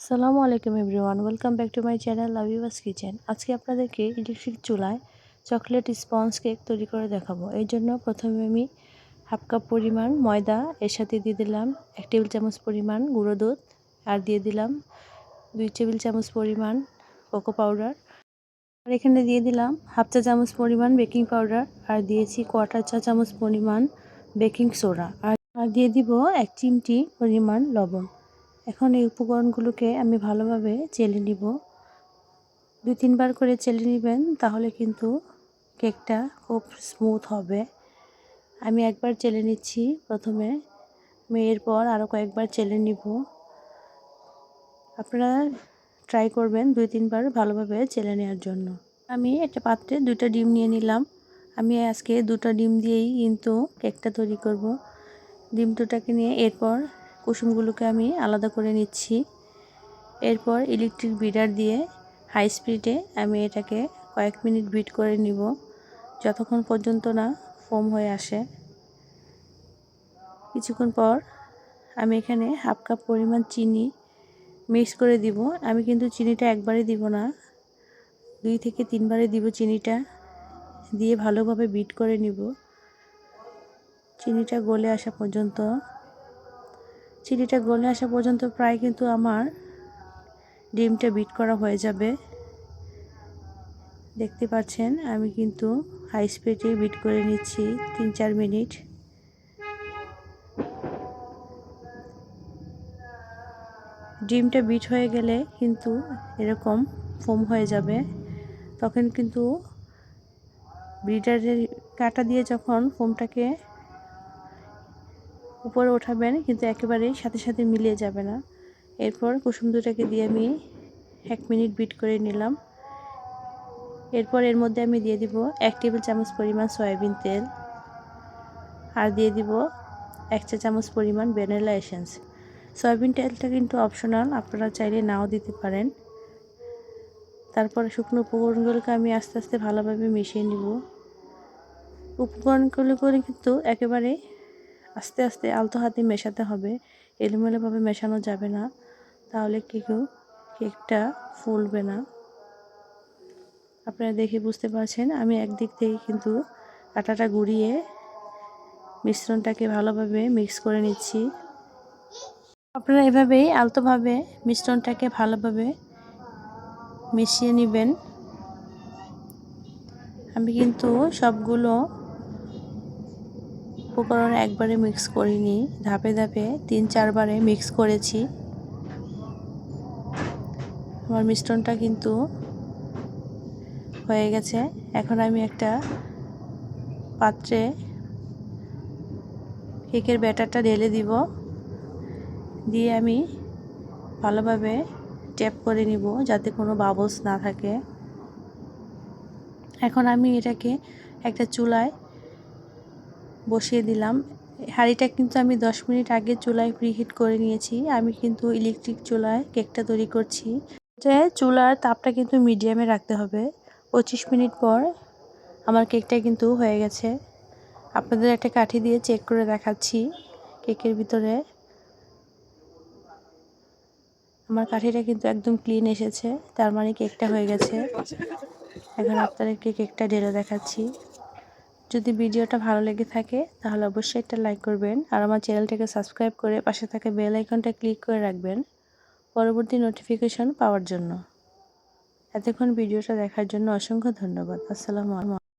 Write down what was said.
আসসালামু আলাইকুম everyone, welcome back to my channel লাভিবাস kitchen. আজকে আপনাদেরকে ইলেকট্রিক চুলায় চকলেট স্পঞ্জ কেক তৈরি করে দেখাবো। এই জন্য প্রথমে আমি হাফ কাপ পরিমাণ ময়দা, এর সাথে দিয়ে দিলাম এক টেবিল চামচ পরিমাণ গুঁড়ো দুধ আর দিয়ে দিলাম দুই টেবিল চামচ পরিমাণ কোকো পাউডার। আর এখানে দিয়ে দিলাম হাফ চা চামচ পরিমাণ বেকিং পাউডার আর দিয়েছি কোয়ার্টার চা চামচ পরিমাণ বেকিং সোডা। আর আর দিয়ে দিব এক চিমটি পরিমাণ লবণ। এখন এই উপকরণগুলোকে আমি ভালোভাবে চেলে নিব। দুই, তিনবার করে চেলে নেবেন, তাহলে কিন্তু কেকটা খুব স্মুথ হবে। আমি একবার চেলে নিচ্ছি প্রথমে। মেয়ের পর আরও কয়েকবার চেলে নিব। আপনারা ট্রাই করবেন দুই, তিনবার ভালোভাবে চেলে নেওয়ার জন্য। আমি একটা পাত্রে দুইটা ডিম নিয়ে নিলাম। আমি আজকে দুটো ডিম দিয়েই কিন্তু কেকটা তৈরি করব। ডিম দুটাকে নিয়ে এরপর কুসুমগুলোকে আমি আলাদা করে নিচ্ছি। এরপর ইলেকট্রিক বিডার দিয়ে হাই স্পিডে আমি এটাকে কয়েক মিনিট বিট করে নিব। যতক্ষণ পর্যন্ত না ফোম হয়ে আসে। কিছুক্ষণ পর আমি এখানে হাফ কাপ পরিমাণ চিনি মিক্স করে দিব। আমি কিন্তু চিনিটা একবারে দিব না, দুই থেকে তিনবারে দিব চিনিটা দিয়ে ভালোভাবে বিট করে নিব। চিনিটা গলে আসা পর্যন্ত চিনিটা গলে আসা পর্যন্ত প্রায় কিন্তু আমার ডিমটা বিট করা হয়ে যাবে। দেখতে পাচ্ছেন, আমি কিন্তু হাই স্পিডে বিট করে নিচ্ছি তিন চার মিনিট। ডিমটা বিট হয়ে গেলে কিন্তু এরকম ফোম হয়ে যাবে। তখন কিন্তু বিটারের কাটা দিয়ে যখন ফোমটাকে উপরে ওঠাবেন, কিন্তু একেবারেই সাথে সাথে মিলিয়ে যাবে না। এরপর কুসুম দুটাকে দিয়ে আমি এক মিনিট বিট করে নিলাম। এরপর এর মধ্যে আমি দিয়ে দিব এক টেবিল চামচ পরিমাণ সয়াবিন তেল আর দিয়ে দিব এক চা চামচ পরিমাণ ভ্যানিলা এসেন্স। সয়াবিন তেলটা কিন্তু অপশনাল, আপনারা চাইলে নাও দিতে পারেন। তারপরে শুকনো উপকরণগুলোকে আমি আস্তে আস্তে ভালোভাবে মিশিয়ে নিব। উপকরণগুলো করে কিন্তু একেবারে আস্তে আস্তে আলতো হাতে মেশাতে হবে। এলোমেলোভাবে মেশানো যাবে না। তাহলে কেউ কেকটা ফুলবে না। আপনারা দেখে বুঝতে পারছেন, আমি একদিক থেকে কিন্তু আটাটা গুঁড়িয়ে মিশ্রণটাকে ভালোভাবে মিক্স করে নিচ্ছি। আপনারা এভাবেই আলতোভাবে মিশ্রণটাকে ভালোভাবে মিশিয়ে নেবেন। আমি কিন্তু সবগুলো উপকরণ একবারে মিক্স করিনি। ধাপে ধাপে তিন চারবারে মিক্স করেছি। আমার মিশ্রণটা কিন্তু হয়ে গেছে। এখন আমি একটা পাত্রে কেকের ব্যাটারটা ঢেলে দিব। দিয়ে আমি ভালোভাবে ট্যাপ করে নিব যাতে কোনো বাবলস না থাকে। এখন আমি এটাকে একটা চুলায় বসিয়ে দিলাম। হাঁড়িটা কিন্তু আমি 10 মিনিট আগে চুলায় প্রিহিট করে নিয়েছি। আমি কিন্তু ইলেকট্রিক চুলায় কেকটা তৈরি করছি। যে চুলার তাপটা কিন্তু মিডিয়ামে রাখতে হবে। পঁচিশ মিনিট পর আমার কেকটা কিন্তু হয়ে গেছে। আপনাদের একটা কাঠি দিয়ে চেক করে দেখাচ্ছি কেকের ভিতরে। আমার কাঠিটা কিন্তু একদম ক্লিন এসেছে। তার মানে কেকটা হয়ে গেছে। এখন আপনাদেরকে কেকটা ঢেলে দেখাচ্ছি। যদি ভিডিওটা ভালো লেগে থাকে, তাহলে অবশ্যই একটা লাইক করবেন। আর আমার চ্যানেলটাকে সাবস্ক্রাইব করে পাশে থাকা বেল আইকনটা ক্লিক করে রাখবেন পরবর্তী নোটিফিকেশন পাওয়ার জন্য। এতক্ষণ ভিডিওটা দেখার জন্য অসংখ্য ধন্যবাদ। আসসালামু আলাইকুম।